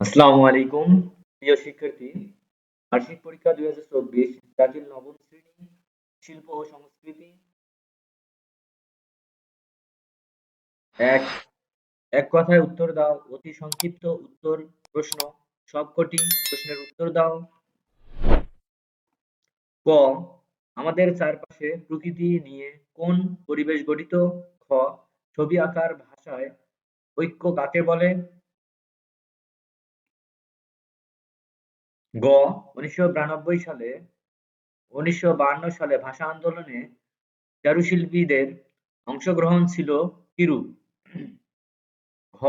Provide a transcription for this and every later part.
আসসালামু আলাইকুম, প্রিয় শিক্ষার্থী। বার্ষিক পরীক্ষা দুই হাজার চব্বিশ দাখিল নবম শ্রেণি, শিল্প ও সংস্কৃতি। এক এক কথায় উত্তর দাও, অতি সংক্ষিপ্ত উত্তর, প্রশ্ন, সবকটি প্রশ্নের উত্তর দাও। ক, আমাদের চারপাশে প্রকৃতি নিয়ে কোন পরিবেশ গঠিত? খ, ছবি আঁকার ভাষায় ঐক্য কাকে বলে? গ, উনিশশো বিরানব্বই সালে, উনিশশো সালে ভাষা আন্দোলনে চারুশিল্পীদের অংশগ্রহণ ছিল কিরূপ ঘ,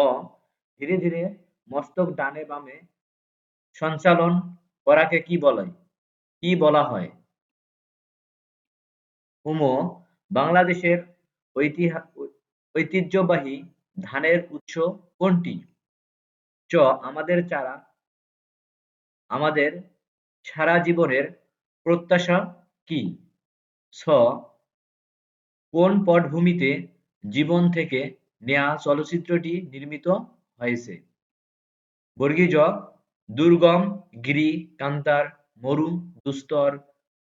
ধীরে ধীরে মস্তক ডানে বামে সঞ্চালন করাকে কি বলে? কি বলা হয়? উম, বাংলাদেশের ঐতিহ্যবাহী ধানের উৎস কোনটি? চ, আমাদের চারা আমাদের সারা জীবনের প্রত্যাশা কি? ছ, কোন পটভূমিতে জীবন থেকে নেয়া চলচ্চিত্রটি নির্মিত হয়েছে? বর্গীজ, দুর্গম, গিরি, কান্তার মরু দুস্তর,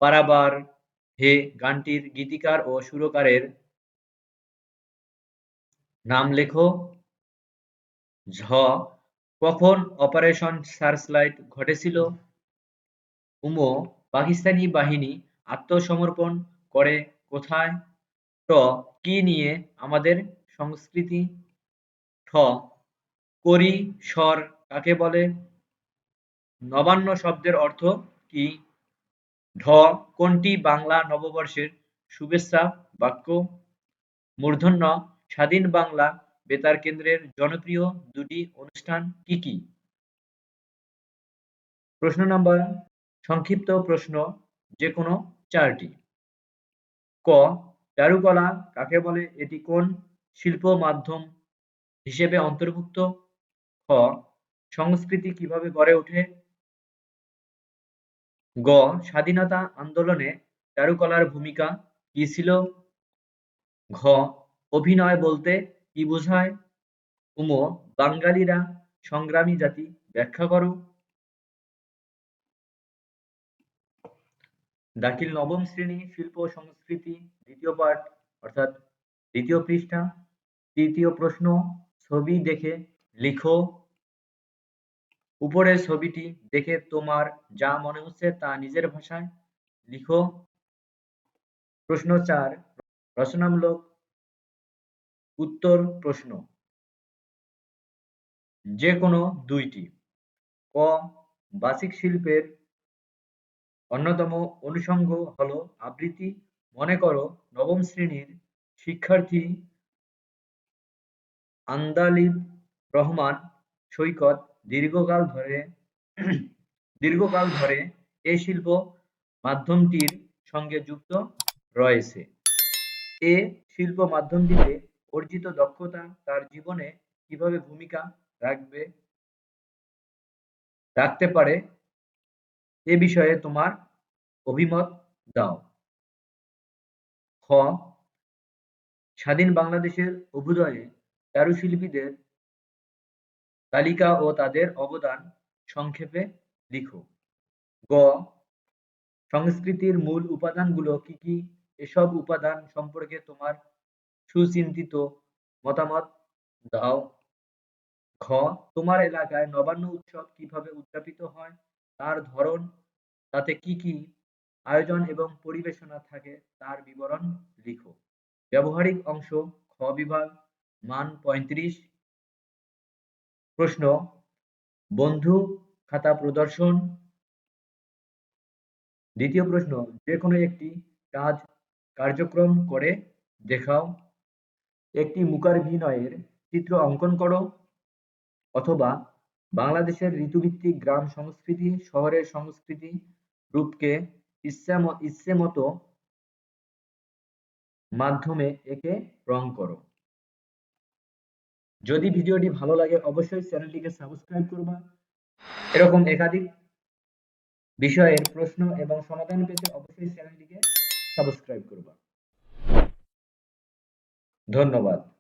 পারাবার, হে গানটির গীতিকার ও সুরকারের নাম লেখো। ঝ কখন অপারেশন সার্চলাইট ঘটেছিল? উম, পাকিস্তানি বাহিনী আত্মসমর্পণ করে কোথায়? ট কি নিয়ে আমাদের সংস্কৃতি? ঠ করি স্বর কাকে বলে? নবান্ন শব্দের অর্থ কি? ঢ, কোনটি বাংলা নববর্ষের শুভেচ্ছা বাক্য? মূর্ধন্য, স্বাধীন বাংলা বেতার কেন্দ্রের জনপ্রিয় দুটি অনুষ্ঠান কি কি? প্রশ্ন নাম্বার, সংক্ষিপ্ত প্রশ্ন যে কোনো চারটি। ক, চারুকলা কাকে বলে? এটি কোন শিল্প মাধ্যম হিসেবে অন্তর্ভুক্ত? খ, সংস্কৃতি কীভাবে গড়ে ওঠে? গ, স্বাধীনতা আন্দোলনে চারুকলার ভূমিকা কি ছিল? ঘ, অভিনয় বলতে কি বোঝায়? উম, বাঙালিরা সংগ্রামী জাতি, ব্যাখ্যা করো। দাখিল নবম শ্রেণি, শিল্প সংস্কৃতি, দ্বিতীয় পাঠ, অর্থাৎ দ্বিতীয় পৃষ্ঠা, তৃতীয় প্রশ্ন, ছবি দেখে লিখো। উপরের ছবিটি দেখে তোমার যা মনে হচ্ছে তা নিজের ভাষায় লিখো। প্রশ্ন চার, রচনামূলক উত্তর প্রশ্ন। যে কোনো দুইটি। ক, বাচিক শিল্পের অন্যতম অনুষঙ্গ হলো আবৃত্তি। মনে করো নবম শ্রেণির শিক্ষার্থী আন্দালিব রহমান সৈকত দীর্ঘকাল ধরে দীর্ঘকাল ধরে এ শিল্প মাধ্যমটির সঙ্গে যুক্ত রয়েছে। এ শিল্প মাধ্যমটিতে অর্জিত দক্ষতা তার জীবনে কীভাবে ভূমিকা রাখবে রাখতে পারে এ বিষয়ে তোমার অভিমত দাও। খ, স্বাধীন বাংলাদেশের অভ্যুদয়ে চারুশিল্পীদের তালিকা ও তাদের অবদান সংক্ষেপে লিখো। গ, সংস্কৃতির মূল উপাদানগুলো কি কি? এসব উপাদান সম্পর্কে তোমার সুচিন্তিত মতামত দাও। খ তোমার এলাকায় নবান্ন উৎসব কীভাবে উদযাপিত হয়? তার ধরন, তাতে কি কি আয়োজন এবং পরিবেশনা থাকে তার বিবরণ লিখো। ব্যবহারিক অংশ, খ বিভাগ, মান পঁয়ত্রিশ। প্রশ্ন, বন্ধু খাতা প্রদর্শন। দ্বিতীয় প্রশ্ন, যে কোনো একটি কাজ কার্যক্রম করে দেখাও। একটি বিনয়ের চিত্র অঙ্কন করো অথবা বাংলাদেশের ঋতুভিত্তিক গ্রাম সংস্কৃতি, শহরের সংস্কৃতি রূপকে ইচ্ছে মতো মাধ্যমে একে রং করো। যদি ভিডিওটি ভালো লাগে, অবশ্যই চ্যানেলটিকে সাবস্ক্রাইব করবা। এরকম একাধিক বিষয়ের প্রশ্ন এবং সমাধান পেতে অবশ্যই চ্যানেলটিকে সাবস্ক্রাইব করবা। ধন্যবাদ।